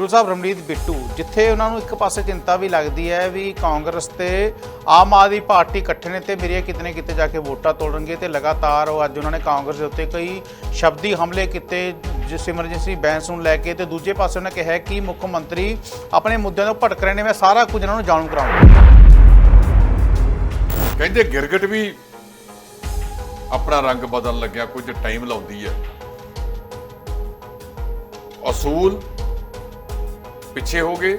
ਗੁਰੂ ਸਾਹਿਬ ਰਮਨੀਤ ਬਿੱਟੂ, ਜਿੱਥੇ ਉਹਨਾਂ ਨੂੰ ਇੱਕ ਪਾਸੇ ਚਿੰਤਾ ਵੀ ਲੱਗਦੀ ਹੈ ਵੀ ਕਾਂਗਰਸ ਤੇ ਆਮ ਆਦਮੀ ਪਾਰਟੀ ਇਕੱਠੇ ਨੇ ਤੇ ਮੇਰੀਆਂ ਕਿਤਨੇ ਕਿਤੇ ਜਾ ਕੇ ਵੋਟਾਂ ਤੋੜਨਗੇ ਤੇ ਲਗਾਤਾਰ ਉਹ ਅੱਜ ਉਹਨਾਂ ਨੇ ਕਾਂਗਰਸ ਦੇ ਉੱਤੇ ਕਈ ਸ਼ਬਦੀ ਹਮਲੇ ਕੀਤੇ, ਜਿਸ ਐਮਰਜੈਂਸੀ ਬੈਂਸ ਨੂੰ ਲੈ ਕੇ ਤੇ ਦੂਜੇ ਪਾਸੇ ਉਹਨਾਂ ਕਿਹਾ ਕਿ ਮੁੱਖ ਮੰਤਰੀ ਆਪਣੇ ਮੁੱਦਿਆਂ ਤੋਂ ਭਟਕ ਰਹੇ ਨੇ, ਮੈਂ ਸਾਰਾ ਕੁਝ ਇਹਨਾਂ ਨੂੰ ਜਾਣੂ ਕਰਾਉਂਗਾ। ਕਹਿੰਦੇ ਗਿਰਗਟ ਵੀ ਆਪਣਾ ਰੰਗ ਬਦਲਣ ਲੱਗਿਆ, ਕੁਝ ਟਾਈਮ ਲਾਉਂਦੀ ਹੈ। ਅਸੂਲ ਪਿੱਛੇ ਹੋ ਗਏ।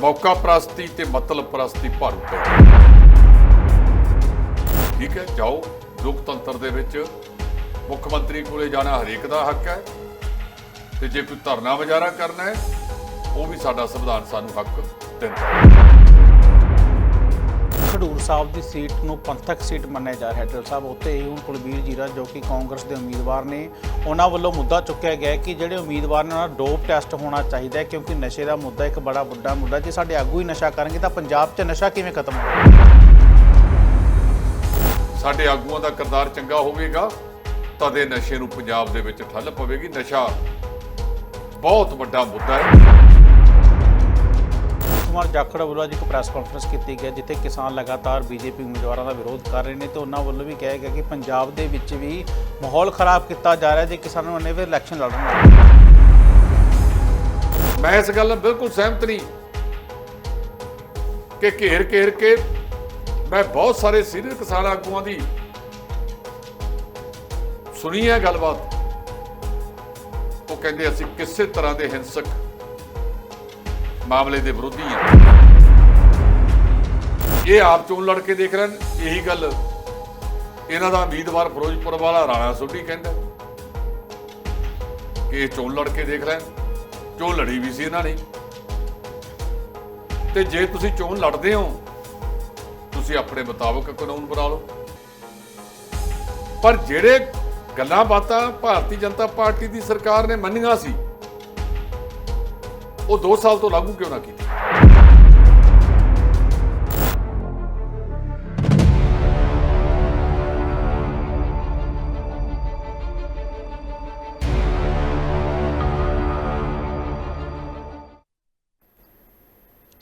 ਮੌਕਾ ਪ੍ਰਸਤੀ ਤੇ ਮਤਲਬ ਪ੍ਰਸਤੀ ਭਾਰੂ ਪੈ ਠੀਕ ਹੈ, ਜਾਓ। ਲੋਕਤੰਤਰ ਦੇ ਵਿੱਚ ਮੁੱਖ ਮੰਤਰੀ ਕੋਲੇ ਜਾਣਾ ਹਰੇਕ ਦਾ ਹੱਕ ਹੈ। ਤੇ ਜੇ ਕੋਈ ਧਰਨਾ ਮੁਜ਼ਾਹਰਾ ਕਰਨਾ ਹੈ, ਉਹ ਵੀ ਸਾਡਾ ਸੰਵਿਧਾਨ ਸਾਨੂੰ ਹੱਕ ਦਿੰਦਾ ਹੈ। ਖਡੂਰ ਸਾਹਿਬ ਦੀ ਸੀਟ ਨੂੰ ਪੰਥਕ ਸੀਟ ਮੰਨਿਆ ਜਾ ਰਿਹਾ ਹੈ। ਢਿੱਲ ਸਾਹਿਬ ਉੱਤੇ ਹੀ ਹੁਣ ਕੁਲਬੀਰ ਜੀਰਾ ਜੋ ਕਿ ਕਾਂਗਰਸ ਦੇ ਉਮੀਦਵਾਰ ਨੇ, ਉਹਨਾਂ ਵੱਲੋਂ ਮੁੱਦਾ ਚੁੱਕਿਆ ਗਿਆ ਕਿ ਜਿਹੜੇ ਉਮੀਦਵਾਰ ਨੇ ਉਹਨਾਂ ਦਾ ਡੋਪ ਟੈਸਟ ਹੋਣਾ ਚਾਹੀਦਾ ਹੈ, ਕਿਉਂਕਿ ਨਸ਼ੇ ਦਾ ਮੁੱਦਾ ਇੱਕ ਬੜਾ ਵੱਡਾ ਮੁੱਦਾ ਜੇ ਸਾਡੇ ਆਗੂ ਹੀ ਨਸ਼ਾ ਕਰਨਗੇ ਤਾਂ ਪੰਜਾਬ 'ਚ ਨਸ਼ਾ ਕਿਵੇਂ ਖਤਮ ਹੋਵੇਗਾ ਸਾਡੇ ਆਗੂਆਂ ਦਾ ਕਿਰਦਾਰ ਚੰਗਾ ਹੋਵੇਗਾ, ਤਦੇ ਨਸ਼ੇ ਨੂੰ ਪੰਜਾਬ ਦੇ ਵਿੱਚ ਠੱਲ ਪਵੇਗੀ। ਨਸ਼ਾ ਬਹੁਤ ਵੱਡਾ ਮੁੱਦਾ ਹੈ। ਕੁਮਾਰ ਜਾਖੜ ਵੱਲੋਂ ਅੱਜ ਇੱਕ ਪ੍ਰੈਸ ਕਾਨਫਰੰਸ ਕੀਤੀ ਗਈ ਜਿੱਥੇ ਕਿਸਾਨ ਲਗਾਤਾਰ ਬੀਜੇਪੀ ਉਮੀਦਵਾਰਾਂ ਦਾ ਵਿਰੋਧ ਕਰ ਰਹੇ ਨੇ ਤੇ ਉਹਨਾਂ ਵੱਲੋਂ ਵੀ ਕਿਹਾ ਗਿਆ ਕਿ ਪੰਜਾਬ ਦੇ ਵਿੱਚ ਵੀ ਮਾਹੌਲ ਖਰਾਬ ਕੀਤਾ ਜਾ ਰਿਹਾ ਜੇ ਕਿਸਾਨਾਂ ਨੇ ਫਿਰ ਇਲੈਕਸ਼ਨ ਲੜਨ ਮੈਂ ਇਸ ਗੱਲ ਨਾਲ ਬਿਲਕੁਲ ਸਹਿਮਤ ਨਹੀਂ ਕਿ ਘੇਰ ਘੇਰ ਕੇ ਮੈਂ ਬਹੁਤ ਸਾਰੇ ਸੀਨੀਅਰ ਕਿਸਾਨ ਆਗੂਆਂ ਦੀ ਸੁਣੀ ਹੈ ਗੱਲਬਾਤ। ਉਹ ਕਹਿੰਦੇ ਅਸੀਂ ਕਿਸੇ ਤਰ੍ਹਾਂ ਦੇ ਹਿੰਸਕ ਮਾਮਲੇ ਦੇ ਵਿਰੋਧੀ ਹਾਂ ਇਹ ਆਪ ਚੋਣ ਲੜ ਕੇ ਦੇਖ ਰਹੇ ਨੇ ਇਹੀ ਗੱਲ ਇਹਨਾਂ ਦਾ ਉਮੀਦਵਾਰ ਫਿਰੋਜ਼ਪੁਰ ਵਾਲਾ ਰਾਣਾ ਸੋਢੀ ਕਹਿੰਦਾ ਕਿ ਇਹ ਚੋਣ ਲੜ ਕੇ ਦੇਖ ਲੈਣ ਚੋਣ ਲੜੀ ਵੀ ਸੀ ਇਹਨਾਂ ਨੇ। ਤੇ ਜੇ ਤੁਸੀਂ ਚੋਣ ਲੜਦੇ ਹੋ, ਤੁਸੀਂ ਆਪਣੇ ਮੁਤਾਬਕ ਕਾਨੂੰਨ ਬਣਾ ਲਓ। ਪਰ ਜਿਹੜੇ ਗੱਲਾਂ ਬਾਤਾਂ ਭਾਰਤੀ ਜਨਤਾ ਪਾਰਟੀ ਦੀ ਸਰਕਾਰ ਨੇ ਮੰਨੀਆਂ ਸੀ ਉਹ 2 ਸਾਲ ਤੋਂ ਲਾਗੂ ਕਿਉਂ ਨਾ ਕੀਤੀ?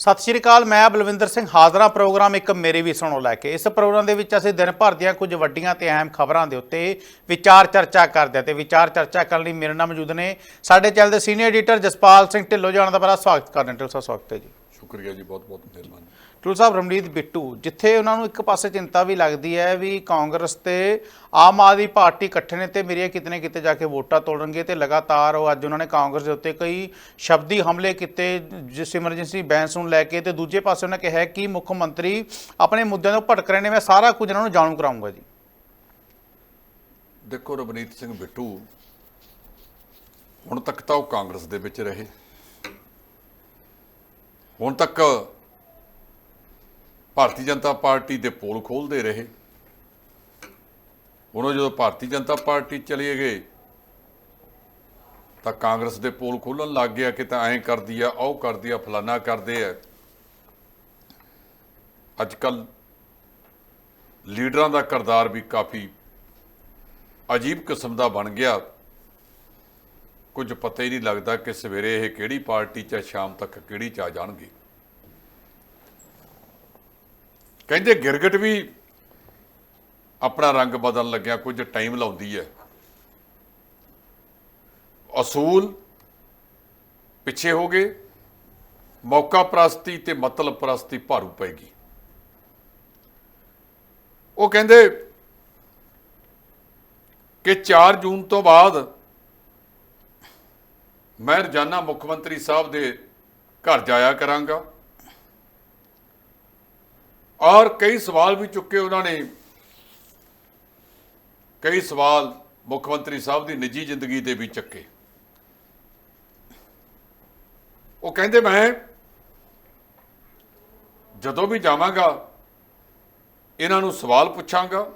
ਸਤਿ ਸ਼੍ਰੀ ਅਕਾਲ, ਮੈਂ ਬਲਵਿੰਦਰ ਸਿੰਘ ਹਾਜ਼ਰਾ ਪ੍ਰੋਗਰਾਮ ਇੱਕ ਮੇਰੇ ਵੀ ਸੁਣੋ ਲੈ ਕੇ। ਇਸ ਪ੍ਰੋਗਰਾਮ ਦੇ ਵਿੱਚ ਅਸੀਂ ਦਿਨ ਭਰ ਦੀਆਂ ਕੁਝ ਵੱਡੀਆਂ ਤੇ ਅਹਿਮ ਖਬਰਾਂ ਦੇ ਉੱਤੇ ਵਿਚਾਰ ਚਰਚਾ ਕਰਦੇ ਹਾਂ ਤੇ ਵਿਚਾਰ ਚਰਚਾ ਕਰਨ ਲਈ ਮੇਰੇ ਨਾਲ ਮੌਜੂਦ ਨੇ ਸਾਡੇ ਚੈਨਲ ਦੇ ਸੀਨੀਅਰ ਐਡੀਟਰ ਜਸਪਾਲ ਸਿੰਘ ਢਿੱਲੋਂ ਜਾਣ ਦਾ ਬੜਾ ਸਵਾਗਤ ਕਰਦੇ ਹਾਂ। ਢਿੱਲੋਂ ਸਾਹਿਬ, ਸਵਾਗਤ ਹੈ ਜੀ। ਸ਼ੁਕਰੀਆ ਜੀ ਬਹੁਤ ਬਹੁਤ ਮਿਹਰਬਾਨੀ। ਟੂ ਸਾਹਿਬ ਰਮਨੀਤ ਬਿੱਟੂ, ਜਿੱਥੇ ਉਹਨਾਂ ਨੂੰ ਇੱਕ ਪਾਸੇ ਚਿੰਤਾ ਵੀ ਲੱਗਦੀ ਹੈ ਵੀ ਕਾਂਗਰਸ ਤੇ ਆਮ ਆਦਮੀ ਪਾਰਟੀ ਇਕੱਠੇ ਨੇ ਤੇ ਮੇਰੀਆਂ ਕਿਤਨੇ ਕਿਤੇ ਜਾ ਕੇ ਵੋਟਾਂ ਤੋੜਨਗੇ ਤੇ ਲਗਾਤਾਰ ਉਹ ਅੱਜ ਉਹਨਾਂ ਨੇ ਕਾਂਗਰਸ ਦੇ ਉੱਤੇ ਕਈ ਸ਼ਬਦੀ ਹਮਲੇ ਕੀਤੇ, ਜਿਸ ਐਮਰਜੈਂਸੀ ਬੈਂਸ ਨੂੰ ਲੈ ਕੇ ਤੇ ਦੂਜੇ ਪਾਸੇ ਉਹਨਾਂ ਕਿਹਾ ਕਿ ਮੁੱਖ ਮੰਤਰੀ ਆਪਣੇ ਮੁੱਦਿਆਂ ਤੋਂ ਭਟਕ ਰਹੇ ਨੇ, ਮੈਂ ਸਾਰਾ ਕੁਝ ਇਹਨਾਂ ਨੂੰ ਜਾਣੂ ਕਰਾਉਂਗਾ ਜੀ। ਦੇਖੋ ਰਵਨੀਤ ਸਿੰਘ ਬਿੱਟੂ, ਹੁਣ ਤੱਕ ਤਾਂ ਉਹ ਕਾਂਗਰਸ ਦੇ ਵਿੱਚ ਰਹੇ। ਹੁਣ ਤੱਕ ਭਾਰਤੀ ਜਨਤਾ ਪਾਰਟੀ ਦੇ ਪੋਲ ਖੋਲਦੇ ਰਹੇ। ਹੁਣ ਜਦੋਂ ਭਾਰਤੀ ਜਨਤਾ ਪਾਰਟੀ ਚਲੇ ਗਏ ਤਾਂ ਕਾਂਗਰਸ ਦੇ ਪੋਲ ਖੋਲਣ ਲੱਗ ਗਿਆ ਕਿ ਤਾਂ ਐਂ ਕਰਦੀ ਆ, ਉਹ ਕਰਦੀ ਆ, ਫਲਾਨਾ ਕਰਦੇ ਆ। ਅੱਜ ਕੱਲ ਲੀਡਰਾਂ ਦਾ ਕਿਰਦਾਰ ਵੀ ਕਾਫੀ ਅਜੀਬ ਕਿਸਮ ਦਾ ਬਣ ਗਿਆ। ਕੁਝ ਪਤਾ ਹੀ ਨਹੀਂ ਲੱਗਦਾ ਕਿ ਸਵੇਰੇ ਇਹ ਕਿਹੜੀ ਪਾਰਟੀ 'ਚ ਸ਼ਾਮ ਤੱਕ ਕਿਹੜੀ 'ਚ ਆ ਜਾਣਗੇ। ਕਹਿੰਦੇ ਗਿਰਗਟ ਵੀ ਆਪਣਾ ਰੰਗ ਬਦਲਣ ਲੱਗਿਆ, ਕੁਝ ਟਾਈਮ ਲਾਉਂਦੀ ਹੈ। ਅਸੂਲ ਪਿੱਛੇ ਹੋ ਗਏ, ਮੌਕਾ ਪ੍ਰਸਤੀ ਤੇ ਮਤਲਬ ਪ੍ਰਸਤੀ ਭਾਰੂ ਪੈਗੀ ਉਹ ਕਹਿੰਦੇ ਕਿ 4 ਜੂਨ ਤੋਂ ਬਾਅਦ ਮੈਂ ਰੋਜ਼ਾਨਾ ਮੁੱਖ ਮੰਤਰੀ ਸਾਹਿਬ ਦੇ ਘਰ ਜਾਇਆ ਕਰਾਂਗਾ। ਔਰ ਕਈ ਸਵਾਲ ਵੀ ਚੁੱਕੇ ਉਹਨਾਂ ਨੇ। ਕਈ ਸਵਾਲ ਮੁੱਖ ਮੰਤਰੀ ਸਾਹਿਬ ਦੀ ਨਿੱਜੀ ਜ਼ਿੰਦਗੀ ਦੇ ਵੀ ਚੱਕੇ। ਉਹ ਕਹਿੰਦੇ, ਮੈਂ ਜਦੋਂ ਵੀ ਜਾਵਾਂਗਾ, ਇਹਨਾਂ ਨੂੰ ਸਵਾਲ ਪੁੱਛਾਂਗਾ।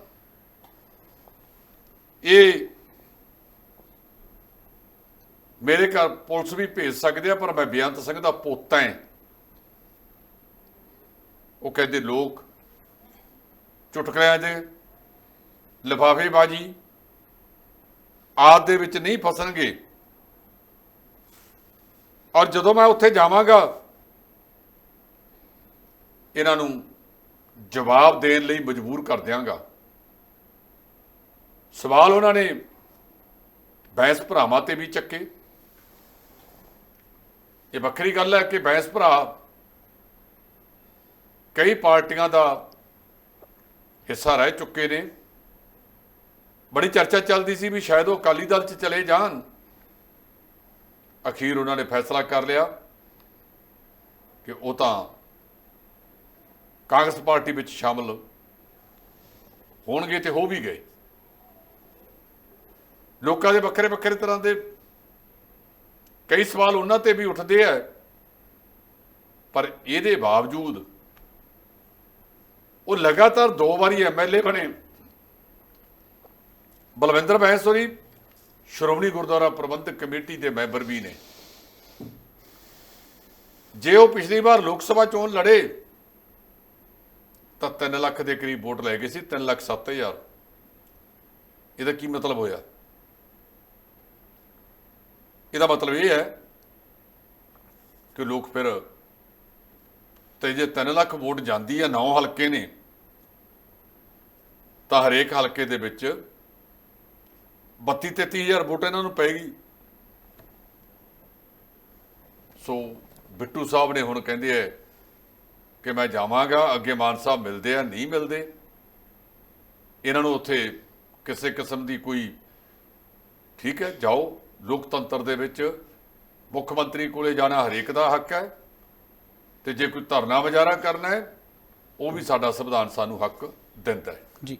ਇਹ ਮੇਰੇ ਘਰ ਪੁਲਿਸ ਵੀ ਭੇਜ ਸਕਦੇ ਆ, ਪਰ ਮੈਂ ਬੇਅੰਤ ਸਿੰਘ ਦਾ ਪੋਤਾ ਹਾਂ। ਉਹ ਕਹਿੰਦੇ, ਲੋਕ ਚੁਟਕਲਿਆਂ ਦੇ ਲਿਫਾਫੇਬਾਜੀ, ਆਦ ਦੇ ਵਿੱਚ ਨਹੀਂ ਫਸਣਗੇ। ਔਰ ਜਦੋਂ ਮੈਂ ਉੱਥੇ ਜਾਵਾਂਗਾ, ਇਹਨਾਂ ਨੂੰ ਜਵਾਬ ਦੇਣ ਲਈ ਮਜਬੂਰ ਕਰ ਦਿਆਂਗਾ। ਸਵਾਲ ਉਹਨਾਂ ਨੇ ਬੈਂਸ ਭਰਾਵਾਂ ਤੇ ਵੀ ਚੱਕੇ। ਇਹ ਵੱਖਰੀ ਗੱਲ ਹੈ ਕਿ ਬੈਂਸ ਭਰਾ ਕਈ ਪਾਰਟੀਆਂ ਦਾ ਹਿੱਸਾ ਰਹਿ ਚੁੱਕੇ ਨੇ। ਬੜੀ ਚਰਚਾ ਚੱਲਦੀ ਸੀ ਵੀ ਸ਼ਾਇਦ ਉਹ ਅਕਾਲੀ ਦਲ 'ਚ ਚਲੇ ਜਾਣ। ਅਖੀਰ ਉਹਨਾਂ ਨੇ ਫੈਸਲਾ ਕਰ ਲਿਆ ਕਿ ਉਹ ਤਾਂ ਕਾਂਗਰਸ ਪਾਰਟੀ ਵਿੱਚ ਸ਼ਾਮਲ ਹੋਣਗੇ ਤੇ ਹੋ ਵੀ ਗਏ। ਲੋਕਾਂ ਦੇ ਵੱਖਰੇ ਵੱਖਰੇ ਤਰ੍ਹਾਂ ਦੇ ਕਈ ਸਵਾਲ ਉਹਨਾਂ ਤੇ ਵੀ ਉੱਠਦੇ ਆ, ਪਰ ਇਹਦੇ ਬਾਵਜੂਦ ਉਹ ਲਗਾਤਾਰ ਦੋ ਵਾਰੀ ਐਮਐਲਏ ਬਣੇ। ਬਲਵਿੰਦਰ ਬੈਂਸ ਸ਼੍ਰੋਮਣੀ ਗੁਰਦੁਆਰਾ ਪ੍ਰਬੰਧਕ ਕਮੇਟੀ ਦੇ ਮੈਂਬਰ ਵੀ ਨੇ। ਜੇ ਉਹ ਪਿਛਲੀ ਵਾਰ ਲੋਕ ਸਭਾ ਚੋਣ ਲੜੇ, ਤਾਂ 3 ਲੱਖ ਦੇ ਕਰੀਬ ਵੋਟ ਲੈ ਗਏ ਸੀ 3 ਲੱਖ 7000 ਇਹਦਾ ਕੀ ਮਤਲਬ ਹੋਇਆ? ਇਹਦਾ ਮਤਲਬ ਇਹ ਹੈ ਕਿ ਲੋਕ ਫਿਰ ਤੇ ਜੇ 3 ਲੱਖ ਵੋਟ ਜਾਂਦੀ ਹੈ 9 ਹਲਕੇ ਨੇ, ਤਾਂ ਹਰੇਕ ਹਲਕੇ ਦੇ ਵਿੱਚ 32 33000 ਵੋਟ ਇਹਨਾਂ ਨੂੰ ਪਏਗੀ। ਸੋ ਬਿੱਟੂ ਸਾਹਿਬ ਨੇ ਹੁਣ ਕਹਿੰਦੇ ਐ ਕਿ ਮੈਂ ਜਾਵਾਂਗਾ, ਅੱਗੇ ਮਾਨ ਸਾਹਿਬ ਮਿਲਦੇ ਆ, ਨਹੀਂ ਮਿਲਦੇ। ਇਹਨਾਂ ਨੂੰ ਉੱਥੇ ਕਿਸੇ ਕਿਸਮ ਦੀ ਕੋਈ ਠੀਕ ਹੈ, ਜਾਓ, ਲੋਕਤੰਤਰ ਦੇ ਵਿੱਚ ਮੁੱਖ ਮੰਤਰੀ ਕੋਲੇ ਜਾਣਾ ਹਰੇਕ ਦਾ ਹੱਕ ਹੈ। ਤੇ ਜੇ ਕੋਈ ਧਰਨਾ ਮੁਜ਼ਾਹਰਾ ਕਰਨਾ ਹੈ ਉਹ ਵੀ ਸਾਡਾ ਸੰਵਿਧਾਨ ਸਾਨੂੰ ਹੱਕ ਦਿੰਦਾ ਹੈ। ਜੀ।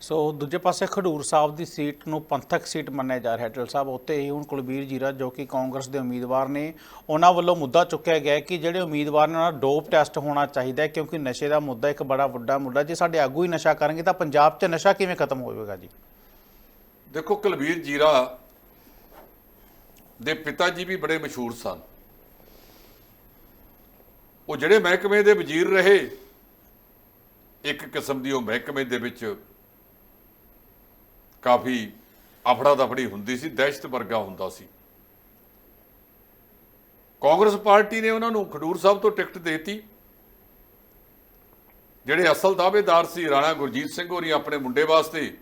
ਸੋ ਦੂਜੇ ਪਾਸੇ ਖਡੂਰ ਸਾਹਿਬ ਦੀ ਸੀਟ ਨੂੰ ਪੰਥਕ ਸੀਟ ਮੰਨਿਆ ਜਾ ਰਿਹਾ ਹੈ ਢਿੱਲ ਸਾਹਿਬ ਉੱਤੇ ਹੀ ਹੁਣ ਕੁਲਬੀਰ ਜੀਰਾ ਜੋ ਕਿ ਕਾਂਗਰਸ ਦੇ ਉਮੀਦਵਾਰ ਨੇ ਉਹਨਾਂ ਵੱਲੋਂ ਮੁੱਦਾ ਚੁੱਕਿਆ ਗਿਆ ਕਿ ਜਿਹੜੇ ਉਮੀਦਵਾਰ ਨੇ ਉਹਨਾਂ ਦਾ ਡੋਪ ਟੈਸਟ ਹੋਣਾ ਚਾਹੀਦਾ ਹੈ ਕਿਉਂਕਿ ਨਸ਼ੇ ਦਾ ਮੁੱਦਾ ਇੱਕ ਬੜਾ ਵੱਡਾ ਮੁੱਦਾ ਜੇ ਸਾਡੇ ਆਗੂ ਹੀ ਨਸ਼ਾ ਕਰਨਗੇ ਤਾਂ ਪੰਜਾਬ 'ਚ ਨਸ਼ਾ ਕਿਵੇਂ ਖਤਮ ਹੋਵੇਗਾ ਜੀ? ਦੇਖੋ ਕੁਲਵੀਰ ਜੀਰਾ ਦੇ ਪਿਤਾ ਜੀ ਵੀ ਬੜੇ ਮਸ਼ਹੂਰ ਸਨ। ਉਹ ਜਿਹੜੇ ਮਹਿਕਮੇ ਦੇ ਵਜ਼ੀਰ ਰਹੇ, ਇੱਕ ਕਿਸਮ ਦੀ ਉਹ ਮਹਿਕਮੇ ਦੇ ਵਿੱਚ ਕਾਫੀ ਅਫੜਾ ਦਫੜੀ ਹੁੰਦੀ ਸੀ, ਦਹਿਸ਼ਤ ਵਰਗਾ ਹੁੰਦਾ ਸੀ। ਕਾਂਗਰਸ ਪਾਰਟੀ ਨੇ ਉਹਨਾਂ ਨੂੰ ਖਡੂਰ ਸਾਹਿਬ ਤੋਂ ਟਿਕਟ ਦੇਤੀ। ਜਿਹੜੇ ਅਸਲ ਦਾਅਵੇਦਾਰ ਸੀ, ਰਾਣਾ ਗੁਰਜੀਤ ਸਿੰਘ ਹੋਰੀ ਆਪਣੇ ਮੁੰਡੇ ਵਾਸਤੇ,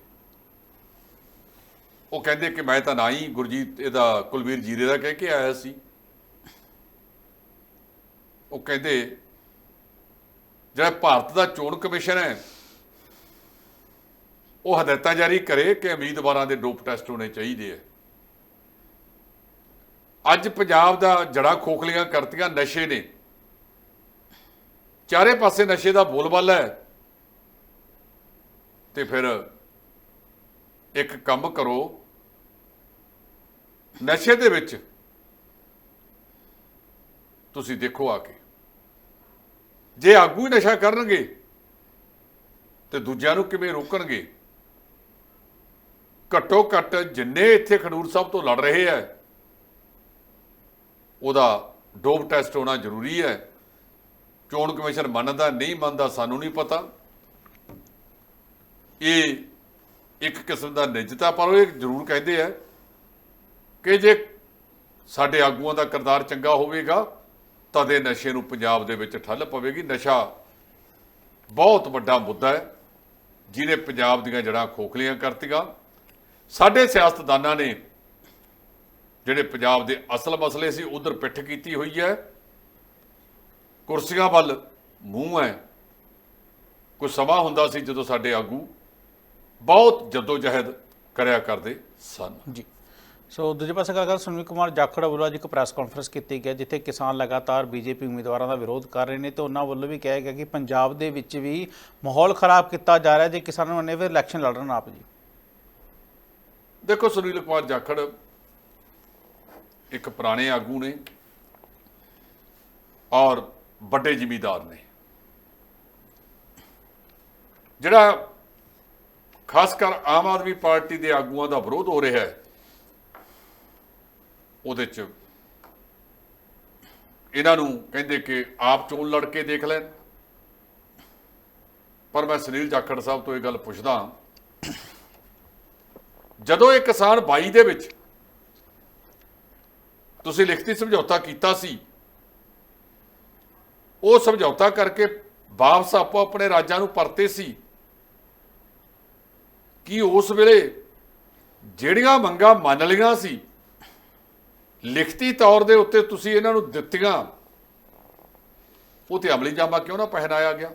ਉਹ ਕਹਿੰਦੇ ਕਿ ਮੈਂ ਤਾਂ ਨਾ ਹੀ ਗੁਰਜੀਤ, ਇਹਦਾ ਕੁਲਵੀਰ ਜੀਰੇ ਦਾ ਕਹਿ ਕੇ ਆਇਆ ਸੀ। ਉਹ ਕਹਿੰਦੇ, ਜਿਹੜਾ ਭਾਰਤ ਦਾ ਚੋਣ ਕਮਿਸ਼ਨ ਹੈ, ਉਹ ਹਦਾਇਤਾਂ ਜਾਰੀ ਕਰੇ ਕਿ ਉਮੀਦਵਾਰਾਂ ਦੇ ਡੋਪ ਟੈਸਟ ਹੋਣੇ ਚਾਹੀਦੇ ਆ। ਅੱਜ ਪੰਜਾਬ ਦਾ ਜੜਾ ਖੋਖਲੀਆਂ ਕਰਤੀਆਂ ਨਸ਼ੇ ਨੇ। ਚਾਰੇ ਪਾਸੇ ਨਸ਼ੇ ਦਾ ਬੋਲਬਾਲਾ ਹੈ। ਤੇ ਫਿਰ ਇੱਕ ਕੰਮ ਕਰੋ, ਨਸ਼ੇ ਦੇ ਵਿੱਚ ਤੁਸੀਂ ਦੇਖੋ ਆ ਕੇ। ਜੇ ਆਗੂ ਹੀ ਨਸ਼ਾ ਕਰਨਗੇ, ਤੇ ਦੂਜਿਆਂ ਨੂੰ ਕਿਵੇਂ ਰੋਕਣਗੇ? ਘੱਟੋ ਘੱਟ ਜਿੰਨੇ ਇੱਥੇ ਖਡੂਰ ਸਾਹਿਬ ਤੋਂ ਲੜ ਰਹੇ ਆ ਉਹਦਾ ਡੋਪ ਟੈਸਟ ਹੋਣਾ ਜ਼ਰੂਰੀ ਹੈ ਚੋਣ ਕਮਿਸ਼ਨ ਮੰਨਦਾ, ਨਹੀਂ ਮੰਨਦਾ, ਸਾਨੂੰ ਨਹੀਂ ਪਤਾ। ਇਹ ਇੱਕ ਕਿਸਮ ਦਾ ਨਿਜਤਾ ਪਰ ਉਹ ਇਹ ਜ਼ਰੂਰ ਕਹਿੰਦੇ ਆ ਕਿ ਜੇ ਸਾਡੇ ਆਗੂਆਂ ਦਾ ਕਿਰਦਾਰ ਚੰਗਾ ਹੋਵੇਗਾ ਤਾਂ ਦੇ ਨਸ਼ੇ ਨੂੰ ਪੰਜਾਬ ਦੇ ਵਿੱਚ ਠੱਲ ਪਵੇਗੀ। ਨਸ਼ਾ ਬਹੁਤ ਵੱਡਾ ਮੁੱਦਾ ਹੈ, ਜਿਹਨੇ ਪੰਜਾਬ ਦੀਆਂ ਜੜਾਂ ਖੋਖਲੀਆਂ ਕਰਤੀਆਂ। ਸਾਡੇ ਸਿਆਸਤਦਾਨਾਂ ਨੇ ਜਿਹੜੇ ਪੰਜਾਬ ਦੇ ਅਸਲ ਮਸਲੇ ਸੀ, ਉਧਰ ਪਿੱਠ ਕੀਤੀ ਹੋਈ ਹੈ। ਕੁਰਸੀਆਂ ਵੱਲ ਮੂੰਹ ਹੈ। ਕੁਝ ਸਮਾਂ ਹੁੰਦਾ ਸੀ ਜਦੋਂ ਸਾਡੇ ਆਗੂ ਬਹੁਤ ਜਦੋਜਹਿਦ ਕਰਿਆ ਕਰਦੇ ਸਨ। ਜੀ। ਸੋ ਦੂਜੇ ਪਾਸੇ ਗੱਲ ਕਰ, ਸੁਨੀਲ ਕੁਮਾਰ ਜਾਖੜ ਵੱਲੋਂ ਅੱਜ ਇੱਕ ਪ੍ਰੈਸ ਕਾਨਫਰੰਸ ਕੀਤੀ ਗਈ ਜਿੱਥੇ ਕਿਸਾਨ ਲਗਾਤਾਰ ਬੀਜੇਪੀ ਉਮੀਦਵਾਰਾਂ ਦਾ ਵਿਰੋਧ ਕਰ ਰਹੇ ਨੇ ਤੇ ਉਹਨਾਂ ਵੱਲੋਂ ਵੀ ਕਿਹਾ ਗਿਆ ਕਿ ਪੰਜਾਬ ਦੇ ਵਿੱਚ ਵੀ ਮਾਹੌਲ ਖਰਾਬ ਕੀਤਾ ਜਾ ਰਿਹਾ ਜੇ ਕਿਸਾਨਾਂ ਨੇ ਫਿਰ ਇਲੈਕਸ਼ਨ ਲੜਨ ਆਪ ਜੀ। ਦੇਖੋ, ਸੁਨੀਲ ਕੁਮਾਰ ਜਾਖੜ ਇੱਕ ਪੁਰਾਣੇ ਆਗੂ ਨੇ ਔਰ ਵੱਡੇ ਜ਼ਿਮੀਦਾਰ ਨੇ। ਜਿਹੜਾ ਖਾਸ ਕਰ ਆਮ ਆਦਮੀ ਪਾਰਟੀ ਦੇ ਆਗੂਆਂ ਦਾ ਵਿਰੋਧ ਹੋ ਰਿਹਾ ਹੈ ਉਹਦੇ ਚ ਇਹਨਾਂ ਨੂੰ ਕਹਿੰਦੇ ਕਿ ਆਪ ਚੋਣ ਲੜ ਕੇ ਦੇਖ ਲੈਣ। ਪਰ ਮੈਂ ਸੁਨੀਲ ਜਾਖੜ ਸਾਹਿਬ ਤੋਂ ਇਹ ਗੱਲ ਪੁੱਛਦਾ ਜਦੋਂ ਇਹ ਕਿਸਾਨ 22 ਦੇ ਵਿੱਚ ਤੁਸੀਂ ਲਿਖਤੀ ਸਮਝੌਤਾ ਕੀਤਾ ਸੀ, ਉਹ ਸਮਝੌਤਾ ਕਰਕੇ ਵਾਪਸ ਆਪੋ ਆਪਣੇ ਰਾਜਾਂ ਨੂੰ ਪਰਤੇ ਸੀ, ਕਿ ਉਸ ਵੇਲੇ ਜਿਹੜੀਆਂ ਮੰਗਾਂ ਮੰਨ ਲਈਆਂ ਸੀ ਲਿਖਤੀ ਤੌਰ ਦੇ ਉੱਤੇ ਤੁਸੀਂ ਇਹਨਾਂ ਨੂੰ ਦਿੱਤੀਆਂ। ਉਹ ਤੇ ਅਮਲੀ ਜਾਮਾ ਕਿਉਂ ਨਾ ਪਹਿਨਾਇਆ ਗਿਆ?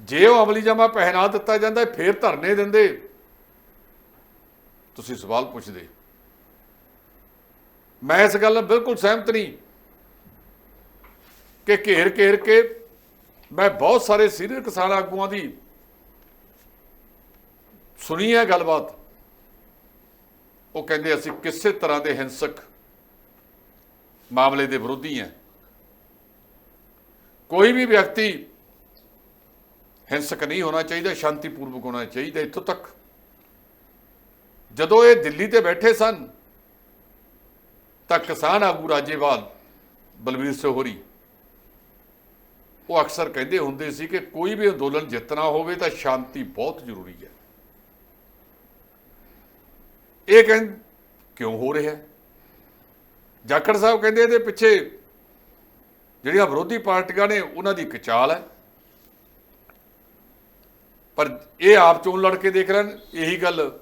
ਜੇ ਉਹ ਅਮਲੀ ਜਾਮਾ ਪਹਿਨਾ ਦਿੱਤਾ ਜਾਂਦਾ, ਫੇਰ ਧਰਨੇ ਦਿੰਦੇ। ਤੁਸੀਂ ਸਵਾਲ ਪੁੱਛਦੇ। ਮੈਂ ਇਸ ਗੱਲ ਨਾਲ ਬਿਲਕੁਲ ਸਹਿਮਤ ਨਹੀਂ ਕਿ ਘੇਰ ਘੇਰ ਕੇ ਮੈਂ ਬਹੁਤ ਸਾਰੇ ਸੀਨੀਅਰ ਕਿਸਾਨ ਆਗੂਆਂ ਦੀ ਸੁਣੀ ਹੈ ਗੱਲਬਾਤ। ਉਹ ਕਹਿੰਦੇ ਅਸੀਂ ਕਿਸੇ ਤਰ੍ਹਾਂ ਦੇ ਹਿੰਸਕ ਮਾਮਲੇ ਦੇ ਵਿਰੋਧੀ ਹਾਂ। ਕੋਈ ਵੀ ਵਿਅਕਤੀ ਹਿੰਸਕ ਨਹੀਂ ਹੋਣਾ ਚਾਹੀਦਾ, ਸ਼ਾਂਤੀਪੂਰਵਕ ਹੋਣਾ ਚਾਹੀਦਾ ਇੱਥੋਂ ਤੱਕ। ਜਦੋਂ ਇਹ ਦਿੱਲੀ ਤੇ ਬੈਠੇ ਸਨ, ਤਾਂ ਕਿਸਾਨ ਆਗੂ ਰਾਜੇਵਾਲ ਬਲਵੀਰ ਸੋਹਰੀ, ਉਹ ਅਕਸਰ ਕਹਿੰਦੇ ਹੁੰਦੇ ਸੀ ਕਿ ਕੋਈ ਵੀ ਅੰਦੋਲਨ ਜਿੱਤਣਾ ਹੋਵੇ ਤਾਂ ਸ਼ਾਂਤੀ ਬਹੁਤ ਜ਼ਰੂਰੀ ਹੈ। ਇਹ ਕਹਿੰ ਕਿਉਂ ਹੋ ਰਿਹਾ ਜਾਖੜ ਸਾਹਿਬ ਕਹਿੰਦੇ ਇਹਦੇ ਪਿੱਛੇ ਜਿਹੜੀਆਂ ਵਿਰੋਧੀ ਪਾਰਟੀਆਂ ਨੇ, ਉਹਨਾਂ ਦੀ ਇੱਕ ਚਾਲ ਹੈ। ਪਰ ਇਹ ਆਪ ਚੋਣ ਲੜ ਕੇ ਦੇਖ ਲੈਣ, ਇਹੀ ਗੱਲ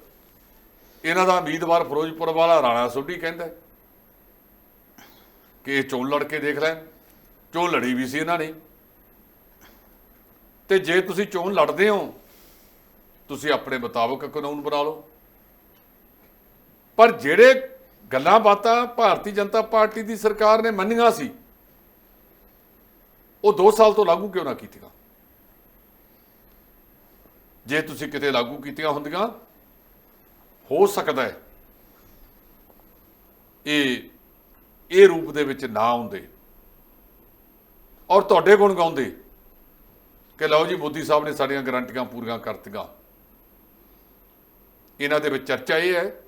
ਇਹਨਾਂ ਦਾ ਉਮੀਦਵਾਰ ਫਿਰੋਜ਼ਪੁਰ ਵਾਲਾ ਰਾਣਾ ਸੋਢੀ ਕਹਿੰਦਾ ਕਿ ਇਹ ਚੋਣ ਲੜ ਕੇ ਦੇਖ ਲੈਣ। ਚੋਣ ਲੜੀ ਵੀ ਸੀ ਇਹਨਾਂ ਨੇ। ਤੇ ਜੇ ਤੁਸੀਂ ਚੋਣ ਲੜਦੇ ਹੋ, ਤੁਸੀਂ ਆਪਣੇ ਮੁਤਾਬਕ ਕਾਨੂੰਨ ਬਣਾ ਲਓ। ਪਰ ਜਿਹੜੇ ਗੱਲਾਂ ਬਾਤਾਂ ਭਾਰਤੀ ਜਨਤਾ ਪਾਰਟੀ ਦੀ ਸਰਕਾਰ ਨੇ ਮੰਨੀਆਂ ਸੀ, ਉਹ 2 ਸਾਲ ਤੋਂ ਲਾਗੂ ਕਿਉਂ ਨਾ ਕੀਤੀਆਂ? ਜੇ ਤੁਸੀਂ ਕਿਤੇ ਲਾਗੂ ਕੀਤੀਆਂ ਹੁੰਦੀਆਂ, ਹੋ ਸਕਦਾ ਹੈ ਇਹ ਇਹ ਰੂਪ ਦੇ ਵਿੱਚ ਨਾ ਆਉਂਦੇ। ਔਰ ਤੁਹਾਡੇ ਗੁਣ ਗਾਉਂਦੇ ਕਿ ਲਓ ਜੀ, ਮੋਦੀ ਸਾਹਿਬ ਨੇ ਸਾਡੀਆਂ ਗਰੰਟੀਆਂ ਪੂਰੀਆਂ ਕਰਤੀਆਂ। ਇਹਨਾਂ ਦੇ ਵਿੱਚ ਚਰਚਾ ਇਹ ਹੈ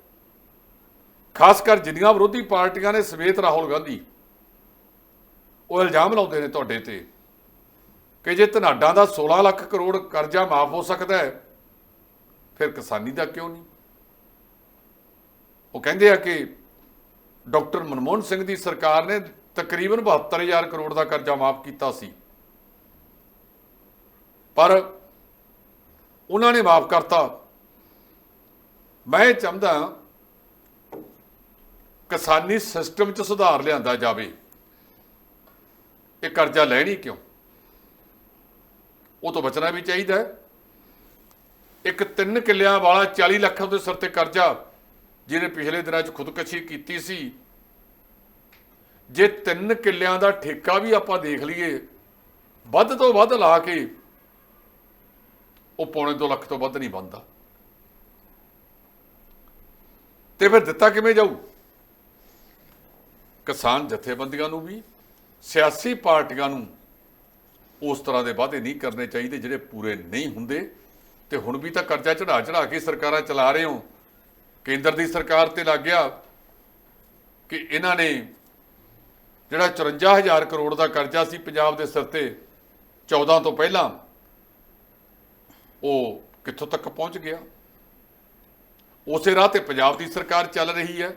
ਖਾਸ ਕਰ ਜਿੰਨੀਆਂ ਵਿਰੋਧੀ ਪਾਰਟੀਆਂ ਨੇ ਸਮੇਤ ਰਾਹੁਲ ਗਾਂਧੀ, ਉਹ ਇਲਜ਼ਾਮ ਲਾਉਂਦੇ ਨੇ ਤੁਹਾਡੇ ਤੇ ਕਿ ਜੇ ਧਨਾਡਾ ਦਾ 16 ਲੱਖ ਕਰੋੜ ਕਰਜ਼ਾ ਮਾਫ ਹੋ ਸਕਦਾ ਹੈ, ਫਿਰ ਕਿਸਾਨੀ ਦਾ ਕਿਉਂ ਨਹੀਂ? ਉਹ ਕਹਿੰਦੇ ਆ ਕਿ ਡਾਕਟਰ ਮਨਮੋਹਨ ਸਿੰਘ ਦੀ ਸਰਕਾਰ ਨੇ ਤਕਰੀਬਨ 72000 ਕਰੋੜ ਦਾ ਕਰਜ਼ਾ ਮਾਫ ਕੀਤਾ ਸੀ। ਪਰ ਉਹਨਾਂ ਨੇ ਮਾਫ ਕਰਤਾ। ਮੈਂ ਇਹ ਚਾਹੁੰਦਾ ਕਿਸਾਨੀ ਸਿਸਟਮ 'ਚ ਸੁਧਾਰ ਲਿਆਂਦਾ ਜਾਵੇ। ਇਹ ਕਰਜ਼ਾ ਲੈਣੀ ਕਿਉਂ? ਉਹ ਤੋਂ ਬਚਣਾ ਵੀ ਚਾਹੀਦਾ ਹੈ। ਇੱਕ ਤਿੰਨ ਕਿੱਲਿਆਂ ਵਾਲਾ 40 ਲੱਖ ਦੇ ਸਿਰ ਤੇ ਕਰਜ਼ਾ, ਜਿਹਨੇ ਪਿਛਲੇ ਦਿਨਾਂ 'ਚ ਖੁਦਕਸ਼ੀ ਕੀਤੀ ਸੀ। ਜੇ ਤਿੰਨ ਕਿੱਲਿਆਂ ਦਾ ਠੇਕਾ ਵੀ ਆਪਾਂ ਦੇਖ ਲਈਏ, ਵੱਧ ਤੋਂ ਵੱਧ ਲਾ ਕੇ, ਉਹ ਪੌਣੇ 2 ਲੱਖ ਤੋਂ ਵੱਧ ਨਹੀਂ ਬਣਦਾ। ਤੇ ਫਿਰ ਦਿੱਤਾ ਕਿਵੇਂ ਜਾਊ? ਕਿਸਾਨ ਜਥੇਬੰਦੀਆਂ ਨੂੰ ਵੀ, ਸਿਆਸੀ ਪਾਰਟੀਆਂ ਨੂੰ ਉਸ ਤਰ੍ਹਾਂ ਦੇ ਵਾਅਦੇ ਨਹੀਂ ਕਰਨੇ ਚਾਹੀਦੇ ਜਿਹੜੇ ਪੂਰੇ ਨਹੀਂ ਹੁੰਦੇ। ਤੇ ਹੁਣ ਵੀ ਤਾਂ ਕਰਜ਼ਾ ਚੜਾ ਚੜਾ ਕੇ ਸਰਕਾਰਾਂ ਚਲਾ ਰਹੇ ਹੋ। ਕੇਂਦਰ ਦੀ ਸਰਕਾਰ ਤੇ ਲੱਗ ਗਿਆ ਕਿ ਇਹਨਾਂ ਨੇ ਜਿਹੜਾ 54000 ਕਰੋੜ ਦਾ ਕਰਜ਼ਾ ਸੀ ਪੰਜਾਬ ਦੇ ਸਿਰ ਤੇ 14 ਤੋਂ ਪਹਿਲਾਂ, ਉਹ ਕਿੱਥੋਂ ਤੱਕ ਪਹੁੰਚ ਗਿਆ? ਉਸੇ ਰਾਹ ਤੇ ਪੰਜਾਬ ਦੀ ਸਰਕਾਰ ਚੱਲ ਰਹੀ ਹੈ।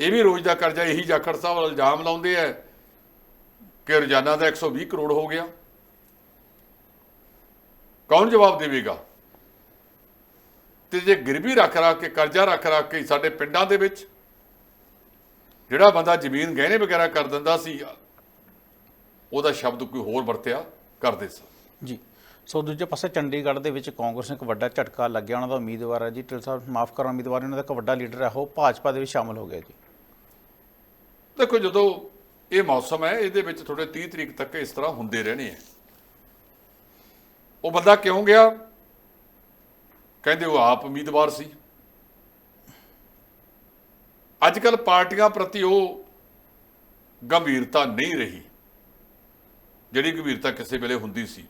ਇਹ ਵੀ ਰੋਜ਼ ਦਾ ਕਰਜ਼ਾ, ਇਹੀ ਜਾਖੜ ਸਾਹਿਬ ਇਲਜ਼ਾਮ ਲਾਉਂਦੇ ਆ ਕਿ ਰੋਜ਼ਾਨਾ ਦਾ 120 ਕਰੋੜ ਹੋ ਗਿਆ। ਕੌਣ ਜਵਾਬ ਦੇਵੇਗਾ? ਤੇ ਜੇ ਗਿਰਵੀ ਰੱਖ ਰੱਖ ਕੇ, ਕਰਜ਼ਾ ਰੱਖ ਰੱਖ ਕੇ ਸਾਡੇ ਪਿੰਡਾਂ ਦੇ ਵਿੱਚ ਜਿਹੜਾ ਬੰਦਾ ਜ਼ਮੀਨ ਗਹਿਣੇ ਵਗੈਰਾ ਕਰ ਦਿੰਦਾ ਸੀ, ਉਹਦਾ ਸ਼ਬਦ ਕੋਈ ਹੋਰ ਵਰਤਿਆ ਕਰਦੇ ਸਨ ਜੀ। ਸੋ ਦੂਜੇ ਪਾਸੇ ਚੰਡੀਗੜ੍ਹ ਦੇ ਵਿੱਚ ਕਾਂਗਰਸ ਨੂੰ ਇੱਕ ਵੱਡਾ ਝਟਕਾ ਲੱਗਿਆ। ਉਹਨਾਂ ਦਾ ਉਮੀਦਵਾਰ ਹੈ ਜੀ, ਢਿੱਲ ਸਾਹਿਬ, ਮਾਫ ਕਰੋ, ਉਮੀਦਵਾਰ ਉਹਨਾਂ ਦਾ ਇੱਕ ਵੱਡਾ ਲੀਡਰ ਹੈ, ਉਹ ਭਾਜਪਾ ਦੇ ਵਿੱਚ ਸ਼ਾਮਲ ਹੋ ਗਿਆ ਜੀ। ਦੇਖੋ ਜਦੋਂ ਇਹ ਮੌਸਮ ਹੈ, ਇਹਦੇ ਵਿੱਚ ਥੋੜੇ 30 ਤਰੀਕ ਤੱਕ ਇਸ ਤਰ੍ਹਾਂ ਹੁੰਦੇ ਰਹਿਣੇ ਆ ਉਹ ਬੰਦਾ ਕਿਉਂ ਗਿਆ? ਕਹਿੰਦੇ ਉਹ ਆਪ ਉਮੀਦਵਾਰ ਸੀ। ਅੱਜ ਕੱਲ ਪਾਰਟੀਆਂ ਪ੍ਰਤੀ ਉਹ ਗੰਭੀਰਤਾ ਨਹੀਂ ਰਹੀ, ਜਿਹੜੀ ਗੰਭੀਰਤਾ ਕਿਸੇ ਵੇਲੇ ਹੁੰਦੀ ਸੀ।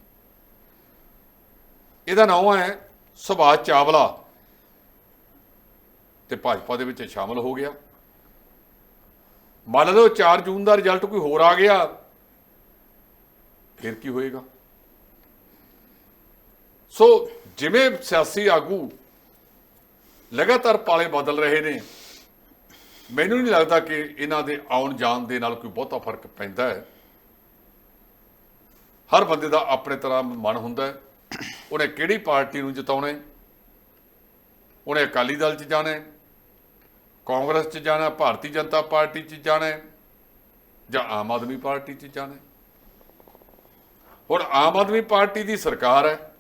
ਇਹਦਾ ਨਾਮ ਹੈ ਸੁਭਾਸ਼ ਚਾਵਲਾ, ਤੇ ਭਾਜਪਾ ਦੇ ਵਿੱਚ ਸ਼ਾਮਲ ਹੋ ਗਿਆ। ਮੰਨ ਲਓ 4 ਜੂਨ ਦਾ ਰਿਜ਼ਲਟ ਕੋਈ ਹੋਰ ਆ ਗਿਆ, ਫਿਰ ਕੀ ਹੋਏਗਾ? ਸੋ ਜਿਵੇਂ ਸਿਆਸੀ ਆਗੂ ਲਗਾਤਾਰ ਪਾਲੇ ਬਦਲ ਰਹੇ ਨੇ, ਮੈਨੂੰ ਨਹੀਂ ਲੱਗਦਾ ਕਿ ਇਹਨਾਂ ਦੇ ਆਉਣ ਜਾਣ ਦੇ ਨਾਲ ਕੋਈ ਬਹੁਤਾ ਫ਼ਰਕ ਪੈਂਦਾ ਹੈ। ਹਰ ਬੰਦੇ ਦਾ ਆਪਣੇ ਤਰ੍ਹਾਂ ਮਨ ਹੁੰਦਾ ਹੈ, ਉਹਨੇ ਕਿਹੜੀ ਪਾਰਟੀ ਨੂੰ ਜਿਤਾਉਣਾ ਉਹਨੇ ਅਕਾਲੀ ਦਲ 'ਚ ਜਾਣਾ ਕਾਂਗਰਸ 'ਚ ਜਾਣਾ ਭਾਰਤੀ ਜਨਤਾ ਪਾਰਟੀ 'ਚ ਜਾਣਾ ਜਾਂ ਆਮ ਆਦਮੀ ਪਾਰਟੀ 'ਚ ਜਾਣਾ ਹੁਣ ਆਮ ਆਦਮੀ ਪਾਰਟੀ ਦੀ ਸਰਕਾਰ ਹੈ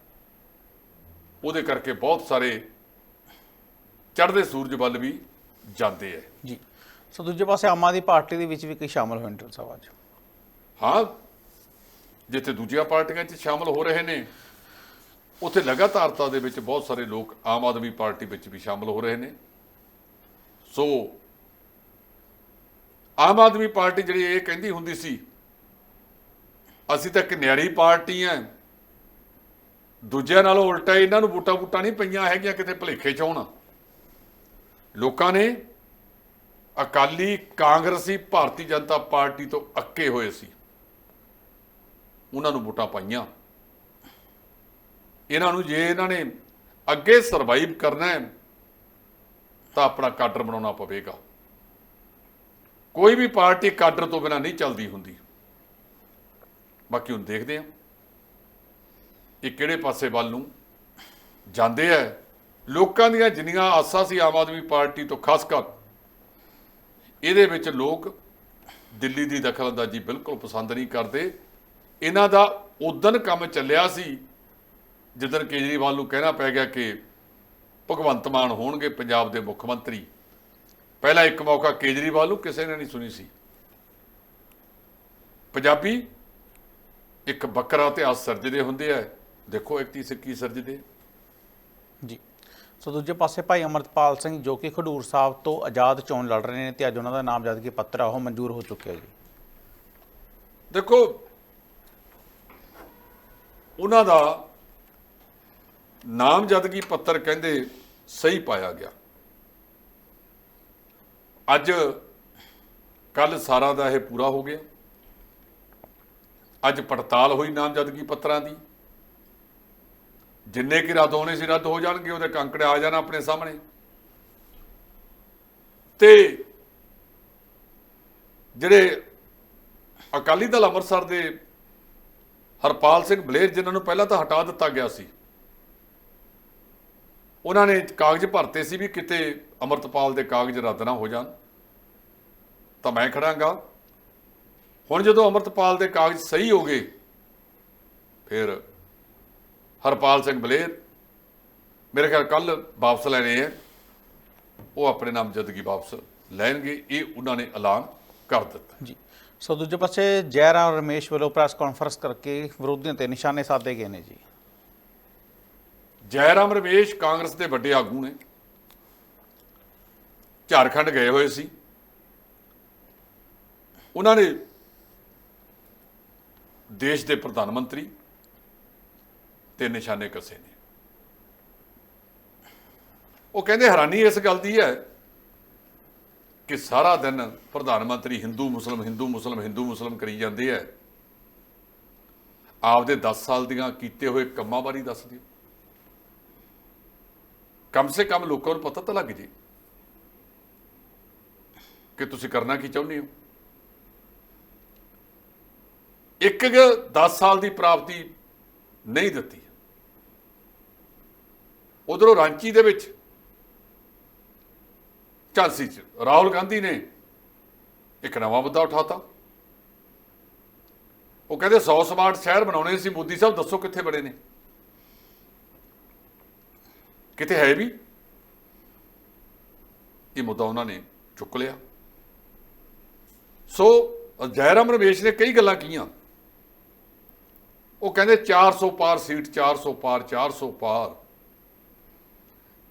ਉਹਦੇ ਕਰਕੇ ਬਹੁਤ ਸਾਰੇ ਚੜ੍ਹਦੇ ਸੂਰਜ ਵੱਲ ਵੀ ਜਾਂਦੇ ਹੈ। ਜੀ। ਸੋ ਦੂਜੇ ਪਾਸੇ ਆਮ ਆਦਮੀ ਪਾਰਟੀ ਦੇ ਵਿੱਚ ਵੀ ਕਈ ਸ਼ਾਮਲ ਹੋਏ ਨੇ ਸਾਹਿਬ ਅੱਜ। ਹਾਂ ਜਿੱਥੇ ਦੂਜੀਆਂ ਪਾਰਟੀਆਂ 'ਚ ਸ਼ਾਮਲ ਹੋ ਰਹੇ ਨੇ ਉੱਥੇ ਲਗਾਤਾਰਤਾ ਦੇ ਵਿੱਚ ਬਹੁਤ ਸਾਰੇ ਲੋਕ ਆਮ ਆਦਮੀ ਪਾਰਟੀ ਵਿੱਚ ਵੀ ਸ਼ਾਮਲ ਹੋ ਰਹੇ ਨੇ। ਸੋ ਆਮ ਆਦਮੀ ਪਾਰਟੀ ਜਿਹੜੀ ਇਹ ਕਹਿੰਦੀ ਹੁੰਦੀ ਸੀ, ਅਸੀਂ ਤਾਂ ਇੱਕ ਨਿਆਰੀ ਪਾਰਟੀ ਆ ਦੂਜਿਆਂ ਨਾਲੋਂ ਉਲਟਾ ਇਹਨਾਂ ਨੂੰ ਵੋਟਾਂ ਵੋਟਾਂ ਨਹੀਂ ਪਈਆਂ ਹੈਗੀਆਂ ਕਿਤੇ ਭਲੇਖੇ ਚ ਹੋਣ। ਲੋਕਾਂ ਨੇ ਅਕਾਲੀ ਕਾਂਗਰਸੀ ਭਾਰਤੀ ਜਨਤਾ ਪਾਰਟੀ ਤੋਂ ਅੱਕੇ ਹੋਏ ਸੀ। ਉਹਨਾਂ ਨੂੰ ਵੋਟਾਂ ਪਾਈਆਂ। ਇਹਨਾਂ ਨੂੰ ਜੇ ਇਹਨਾਂ ਨੇ ਅੱਗੇ ਸਰਵਾਈਵ ਕਰਨਾ ਹੈ ਤਾਂ ਆਪਣਾ ਕਾਡਰ ਬਣਾਉਣਾ ਪਵੇਗਾ। ਕੋਈ ਵੀ ਪਾਰਟੀ ਕਾਡਰ ਤੋਂ ਬਿਨਾ ਨਹੀਂ ਚੱਲਦੀ ਹੁੰਦੀ। ਬਾਕੀ ਹੁਣ ਦੇਖਦੇ ਹਾਂ। ਇਹ ਕਿਹੜੇ ਪਾਸੇ ਵੱਲ ਨੂੰ ਜਾਂਦੇ ਐ ਲੋਕਾਂ ਦੀਆਂ ਜਿੰਨੀਆਂ ਆਸਾਂ ਸੀ ਆਮ ਆਦਮੀ ਪਾਰਟੀ ਤੋਂ ਖਾਸ ਕਰ, ਇਹਦੇ ਵਿੱਚ ਲੋਕ ਦਿੱਲੀ ਦੀ ਦਖਲਅੰਦਾਜ਼ੀ ਬਿਲਕੁਲ ਪਸੰਦ ਨਹੀਂ ਕਰਦੇ। ਇਹਨਾਂ ਦਾ ਉਦਨ ਕੰਮ ਚੱਲਿਆ ਸੀ, ਜਿੱਦਣ ਕੇਜਰੀਵਾਲ ਨੂੰ ਕਹਿਣਾ ਪੈ ਗਿਆ ਕਿ ਭਗਵੰਤ ਮਾਨ ਹੋਣਗੇ ਪੰਜਾਬ ਦੇ ਮੁੱਖ ਮੰਤਰੀ। ਪਹਿਲਾ ਇੱਕ ਮੌਕਾ ਕੇਜਰੀਵਾਲ ਨੂੰ ਕਿਸੇ ਨੇ ਨਹੀਂ ਸੁਣੀ ਸੀ। ਪੰਜਾਬੀ ਇੱਕ ਬੱਕਰਾ ਇਤਿਹਾਸ ਸਿਰਜਦੇ ਹੁੰਦੇ ਆ। ਦੇਖੋ ਇੱਕ ਤੀਸਰੇ ਕੀ ਸਿਰਜਦੇ ਜੀ। ਸੋ ਦੂਜੇ ਪਾਸੇ ਭਾਈ ਅਮਰਤਪਾਲ ਸਿੰਘ ਜੋ ਕਿ ਖਡੂਰ ਸਾਹਿਬ ਤੋਂ ਆਜ਼ਾਦ ਚੋਣ ਲੜ ਰਹੇ ਨੇ ਤੇ ਅੱਜ ਉਹਨਾਂ ਦਾ ਨਾਮਜ਼ਦਗੀ ਪੱਤਰ ਆ ਉਹ ਮਨਜ਼ੂਰ ਹੋ ਚੁੱਕਿਆ ਜੀ। ਦੇਖੋ ਉਹਨਾਂ ਦਾ ਨਾਮਜ਼ਦਗੀ ਪੱਤਰ ਕਹਿੰਦੇ ਸਹੀ ਪਾਇਆ ਗਿਆ। ਅੱਜ ਕੱਲ ਸਾਰਾ ਦਾ ਇਹ ਪੂਰਾ ਹੋ ਗਿਆ। ਅੱਜ ਪੜਤਾਲ ਹੋਈ ਨਾਮਜ਼ਦਗੀ ਪੱਤਰਾਂ ਦੀ। ਜਿੰਨੇ ਕਿ ਰੱਦ ਹੋਣੇ ਸੀ ਰੱਦ ਹੋ ਜਾਣਗੇ, ਉਹਦੇ ਕੰਕੜੇ ਆ ਜਾਣ ਆਪਣੇ ਸਾਹਮਣੇ। ਤੇ ਜਿਹੜੇ ਅਕਾਲੀ ਦਲ ਅੰਮ੍ਰਿਤਸਰ ਦੇ ਹਰਪਾਲ ਸਿੰਘ ਬਲੇਰ, ਜਿਨ੍ਹਾਂ ਨੂੰ ਪਹਿਲਾਂ ਤਾਂ ਹਟਾ ਦਿੱਤਾ ਗਿਆ ਸੀ ਉਹਨਾਂ ਨੇ ਕਾਗਜ਼ ਭਰਤੇ ਸੀ ਵੀ ਕਿਤੇ ਅਮਰਤਪਾਲ ਦੇ ਕਾਗਜ਼ ਰੱਦ ਨਾ ਹੋ ਜਾਣ। ਤਾਂ ਮੈਂ ਖੜਾਂਗਾ। ਹੁਣ ਜਦੋਂ ਅਮਰਤਪਾਲ ਦੇ ਕਾਗਜ਼ ਸਹੀ ਹੋ ਗਏ, ਫਿਰ ਹਰਪਾਲ ਸਿੰਘ ਬਲੇਰ, ਮੇਰੇ ਖਿਆਲ ਕੱਲ ਵਾਪਸ ਲੈਣੇ ਆ। ਉਹ ਆਪਣੇ ਨਾਮਜ਼ਦਗੀ ਵਾਪਸ ਲੈਣਗੇ। ਇਹ ਉਹਨਾਂ ਨੇ ਐਲਾਨ ਕਰ ਦਿੱਤਾ। ਜੀ। ਸੋ ਦੂਜੇ ਪਾਸੇ ਜੈਰਾਮ ਰਮੇਸ਼ ਵੱਲੋਂ ਪ੍ਰੈਸ ਕਾਨਫਰੰਸ ਕਰਕੇ ਵਿਰੋਧੀਆਂ ਤੇ ਨਿਸ਼ਾਨੇ ਸਾਧੇ ਗਏ ਨੇ ਜੀ। ਜੈਰਾਮ ਰਮੇਸ਼ ਕਾਂਗਰਸ ਦੇ ਵੱਡੇ ਆਗੂ ਨੇ। ਝਾਰਖੰਡ ਗਏ ਹੋਏ ਸੀ। ਉਹਨਾਂ ਨੇ ਦੇਸ਼ ਦੇ ਪ੍ਰਧਾਨ ਮੰਤਰੀ ਤੇ ਨਿਸ਼ਾਨੇ ਕਸੇ ਨੇ। ਉਹ ਕਹਿੰਦੇ, ਹੈਰਾਨੀ ਇਸ ਗੱਲ ਦੀ ਹੈ ਕਿ ਸਾਰਾ ਦਿਨ ਪ੍ਰਧਾਨ ਮੰਤਰੀ ਹਿੰਦੂ, ਮੁਸਲਮ ਹਿੰਦੂ ਮੁਸਲਮ ਹਿੰਦੂ, ਮੁਸਲਮ ਕਰੀ ਜਾਂਦੇ ਆ। ਆਪਦੇ 10 ਸਾਲ ਦੀਆਂ ਕੀਤੇ ਹੋਏ ਕੰਮਾਂ ਬਾਰੇ ਦੱਸਦੇ ਦਿਓ। ਕਮ ਸੇ ਕਮ ਲੋਕਾਂ ਨੂੰ ਪਤਾ ਤਾਂ ਲੱਗ ਜੇ ਕਿ ਤੁਸੀਂ ਕਰਨਾ ਕੀ ਚਾਹੁੰਦੇ ਹੋ। ਇੱਕ 10 ਸਾਲ ਦੀ ਪ੍ਰਾਪਤੀ ਨਹੀਂ ਦਿੱਤੀ। ਉਧਰੋਂ ਰਾਂਚੀ ਦੇ ਵਿੱਚ ਝਾਂਸੀ ਚ ਰਾਹੁਲ ਗਾਂਧੀ ਨੇ ਇੱਕ ਨਵਾਂ ਮੁੱਦਾ ਉਠਾਤਾ। ਉਹ ਕਹਿੰਦੇ 100 ਸਮਾਰਟ ਸ਼ਹਿਰ ਬਣਾਉਣੇ ਸੀ, ਮੋਦੀ ਸਾਹਿਬ ਦੱਸੋ ਕਿੱਥੇ ਬਣੇ ਨੇ। ਕਿਤੇ ਹੈ ਵੀ? ਇਹ ਮੁੱਦਾ ਉਹਨਾਂ ਨੇ ਚੁੱਕ ਲਿਆ। ਸੋ ਜੈਰਾਮ ਰਮੇਸ਼ ਨੇ ਕਈ ਗੱਲਾਂ ਕੀਆਂ। ਉਹ ਕਹਿੰਦੇ 400 ਪਾਰ ਸੀਟ 400 ਪਾਰ 400 ਪਾਰ।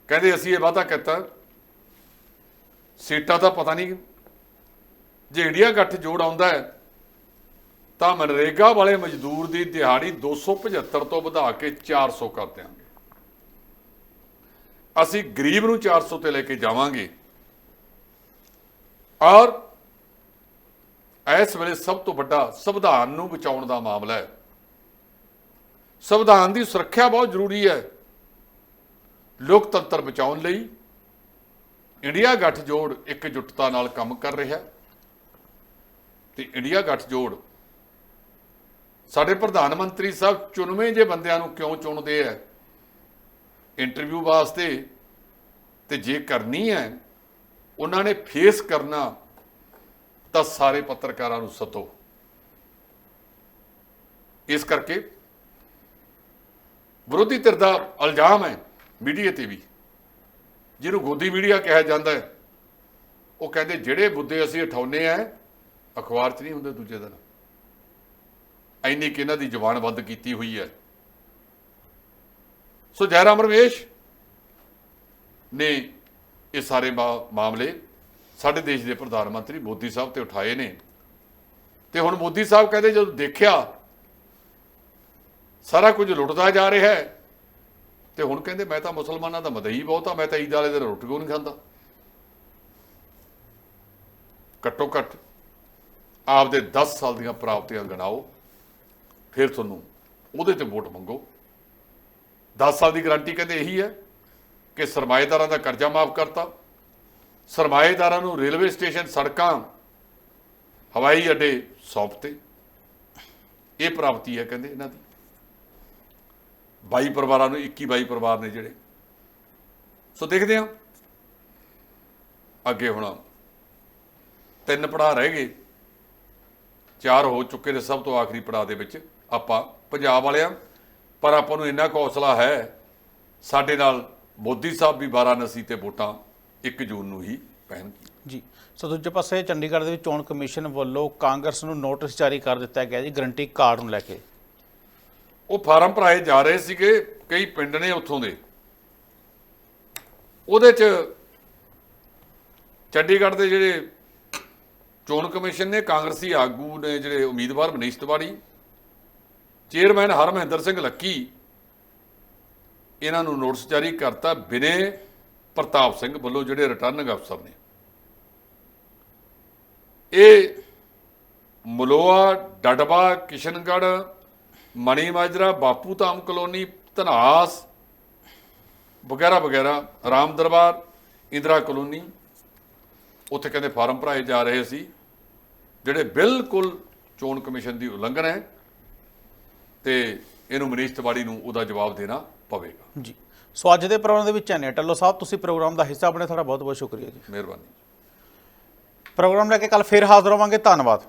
ਕਹਿੰਦੇ ਅਸੀਂ ਇਹ ਵਾਅਦਾ ਕੀਤਾ, ਸੀਟਾਂ ਦਾ ਪਤਾ ਨਹੀਂ ਜੇ ਇੰਡੀਆ ਗੱਠ ਜੋੜ ਆਉਂਦਾ ਹੈ, ਤਾਂ ਮਨਰੇਗਾ ਵਾਲੇ ਮਜ਼ਦੂਰ ਦੀ ਦਿਹਾੜੀ 275 ਤੋਂ ਵਧਾ ਕੇ 400 ਕਰ ਦਿਆਂਗੇ। ਅਸੀਂ ਗਰੀਬ ਨੂੰ 400 ਤੇ ਲੈ ਕੇ ਜਾਵਾਂਗੇ। ਔਰ ਇਸ ਵੇਲੇ ਸਭ ਤੋਂ ਵੱਡਾ ਸੰਵਿਧਾਨ ਨੂੰ ਬਚਾਉਣ ਦਾ ਮਾਮਲਾ ਹੈ। ਸੰਵਿਧਾਨ ਦੀ ਸੁਰੱਖਿਆ ਬਹੁਤ ਜ਼ਰੂਰੀ ਹੈ। ਲੋਕਤੰਤਰ ਬਚਾਉਣ ਲਈ ਇੰਡੀਆ ਗੱਠਜੋੜ ਇਕਜੁੱਟਤਾ ਨਾਲ ਕੰਮ ਕਰ ਰਿਹਾ ਹੈ। ਤੇ ਇੰਡੀਆ ਗੱਠਜੋੜ ਸਾਡੇ ਪ੍ਰਧਾਨ ਮੰਤਰੀ ਸਾਹਿਬ ਚੁਣਵੇਂ ਜੇ ਬੰਦਿਆਂ ਨੂੰ ਕਿਉਂ ਚੁਣਦੇ ਆ ਇੰਟਰਵਿਊ ਵਾਸਤੇ ਤੇ ਜੇ ਕਰਨੀ ਹੈ, ਉਹਨਾਂ ਨੇ ਫੇਸ ਕਰਨਾ, ਤਾਂ ਸਾਰੇ ਪੱਤਰਕਾਰਾਂ ਨੂੰ ਸੱਦੋ। ਇਸ ਕਰਕੇ ਵਿਰੋਧੀ ਧਿਰ ਦਾ ਇਲਜ਼ਾਮ ਹੈ ਮੀਡੀਆ ਤੇ ਵੀ। ਜਿਹਨੂੰ ਗੋਦੀ ਮੀਡੀਆ ਕਿਹਾ ਜਾਂਦਾ ਹੈ, ਉਹ ਕਹਿੰਦੇ ਜਿਹੜੇ ਮੁੱਦੇ ਅਸੀਂ ਉਠਾਉਨੇ ਆ ਅਖਬਾਰ 'ਚ ਨਹੀਂ ਹੁੰਦੇ ਦੂਜੇ ਦਿਨ। ਇੰਨੀ ਕਿ ਇਹਨਾਂ ਦੀ ਜ਼ੁਬਾਨ ਬੰਦ ਕੀਤੀ ਹੋਈ ਹੈ। ਸੋ ਜੈਰਾਮ ਰਮੇਸ਼ ਨੇ ਇਹ ਸਾਰੇ ਮਾ- ਮਾਮਲੇ ਸਾਡੇ ਦੇਸ਼ ਦੇ ਪ੍ਰਧਾਨ ਮੰਤਰੀ ਮੋਦੀ ਸਾਹਿਬ ਤੇ ਉਠਾਏ ਨੇ। ਤੇ ਹੁਣ ਮੋਦੀ ਸਾਹਿਬ ਕਹਿੰਦੇ ਜਦੋਂ ਦੇਖਿਆ ਸਾਰਾ ਕੁਝ ਲੁੱਟਦਾ ਜਾ ਰਿਹਾ ਹੈ, ਤੇ ਹੁਣ ਕਹਿੰਦੇ ਮੈਂ ਤਾਂ ਮੁਸਲਮਾਨਾਂ ਦਾ ਮਦਈ ਬਹੁਤ ਆ, ਮੈਂ ਤਾਂ ਈਦ ਵਾਲੇ ਦਿਨ ਰੋਟੀ ਕਿਉਂ ਨਹੀਂ ਖਾਂਦਾ? ਘੱਟੋ ਘੱਟ ਆਪਦੇ 10 ਸਾਲ ਦੀਆਂ ਪ੍ਰਾਪਤੀਆਂ ਗਣਾਓ, ਫਿਰ ਤੁਹਾਨੂੰ ਉਹਦੇ ਤੇ ਵੋਟ ਮੰਗੋ। 10 ਸਾਲ ਦੀ ਗਾਰੰਟੀ ਕਹਿੰਦੇ ਇਹੀ ਹੈ ਕਿ ਸਰਮਾਏਦਾਰਾਂ ਦਾ ਕਰਜ਼ਾ ਮਾਫ ਕਰਤਾ। ਸਰਮਾਏਦਾਰਾਂ ਨੂੰ ਰੇਲਵੇ ਸਟੇਸ਼ਨ ਸੜਕਾਂ, ਹਵਾਈ ਅੱਡੇ ਸੌਂਪਤੇ। ਇਹ ਪ੍ਰਾਪਤੀ ਹੈ ਕਹਿੰਦੇ ਇਹਨਾਂ ਦੀ। 22 ਪਰਿਵਾਰਾਂ ਨੂੰ 21 22 ਪਰਿਵਾਰ ਨੇ ਜਿਹੜੇ। ਸੋ ਦੇਖਦੇ ਹਾਂ। ਅੱਗੇ ਹੁਣ ਤਿੰਨ ਪੜਾਅ ਰਹਿ ਗਏ। ਚਾਰ ਹੋ ਚੁੱਕੇ ਨੇ ਸਭ ਤੋਂ ਆਖਰੀ ਪੜਾਅ ਦੇ ਵਿੱਚ। ਆਪਾਂ ਪੰਜਾਬ ਵਾਲਿਆਂ ਪਰ ਆਪਾਂ ਨੂੰ ਇੰਨਾ ਕੁ ਹੌਸਲਾ ਹੈ ਸਾਡੇ ਨਾਲ ਮੋਦੀ ਸਾਹਿਬ ਵੀ ਵਾਰਾਣਸੀ ਤੇ ਵੋਟਾਂ 1 ਜੂਨ ਨੂੰ ਹੀ ਪੈਣਗੀਆਂ। ਜੀ ਸੋ ਦੂਜੇ ਪਾਸੇ ਚੰਡੀਗੜ੍ਹ ਦੇ ਵਿੱਚ ਚੋਣ ਕਮਿਸ਼ਨ ਵੱਲੋਂ ਕਾਂਗਰਸ ਨੂੰ ਨੋਟਿਸ ਜਾਰੀ ਕਰ ਦਿੱਤਾ ਗਿਆ ਜੀ ਗਰੰਟੀ ਕਾਰਡ ਨੂੰ ਲੈ ਕੇ। ਉਹ ਫਾਰਮ ਭਰਾਏ ਜਾ ਰਹੇ ਸੀਗੇ ਕਈ ਪਿੰਡ ਨੇ ਉੱਥੋਂ ਦੇ। ਉਹਦੇ ਚ ਚੰਡੀਗੜ੍ਹ ਦੇ ਜਿਹੜੇ ਚੋਣ ਕਮਿਸ਼ਨ ਨੇ ਕਾਂਗਰਸੀ ਆਗੂ ਨੇ ਜਿਹੜੇ ਉਮੀਦਵਾਰ ਮਨੀਸ਼ ਤਿਵਾੜੀ ਚੇਅਰਮੈਨ ਹਰਮਹਿੰਦਰ ਸਿੰਘ ਲੱਕੀ ਇਹਨਾਂ ਨੂੰ ਨੋਟਿਸ ਜਾਰੀ ਕਰਤਾ ਬਿਨੇ ਪ੍ਰਤਾਪ ਸਿੰਘ ਵੱਲੋਂ ਜਿਹੜੇ ਰਿਟਰਨਿੰਗ ਅਫਸਰ ਨੇ। ਇਹ ਮਲੋਆ ਡਡਬਾ ਕਿਸ਼ਨਗੜ੍ਹ ਮਣੀ ਮਾਜਰਾ ਬਾਪੂ ਧਾਮ ਕਲੋਨੀ, ਧਨਾਸ ਵਗੈਰਾ ਵਗੈਰਾ, ਰਾਮ ਦਰਬਾਰ, ਇੰਦਰਾ ਕਲੋਨੀ, ਉੱਥੇ ਕਹਿੰਦੇ ਫਾਰਮ ਭਰਾਏ ਜਾ ਰਹੇ ਸੀ, ਜਿਹੜੇ ਬਿਲਕੁਲ ਚੋਣ ਕਮਿਸ਼ਨ ਦੀ ਉਲੰਘਣਾ ਹੈ। ਤੇ ਇਹਨੂੰ ਮਨੀਸ਼ ਤਿਵਾੜੀ ਨੂੰ ਉਹਦਾ ਜਵਾਬ ਦੇਣਾ ਪਵੇਗਾ। ਜੀ। ਸੋ ਅੱਜ ਦੇ ਪ੍ਰੋਗਰਾਮ ਦੇ ਵਿੱਚ ਐਨੇ ਟੱਲੋ ਸਾਹਿਬ ਤੁਸੀਂ ਪ੍ਰੋਗਰਾਮ ਦਾ ਹਿੱਸਾ ਬਣੇ ਤੁਹਾਡਾ ਬਹੁਤ ਬਹੁਤ ਸ਼ੁਕਰੀਆ ਜੀ। ਮਿਹਰਬਾਨੀ। ਪ੍ਰੋਗਰਾਮ ਲੈ ਕੇ ਕੱਲ ਫੇਰ ਹਾਜ਼ਰ ਹੋਵਾਂਗੇ। ਧੰਨਵਾਦ।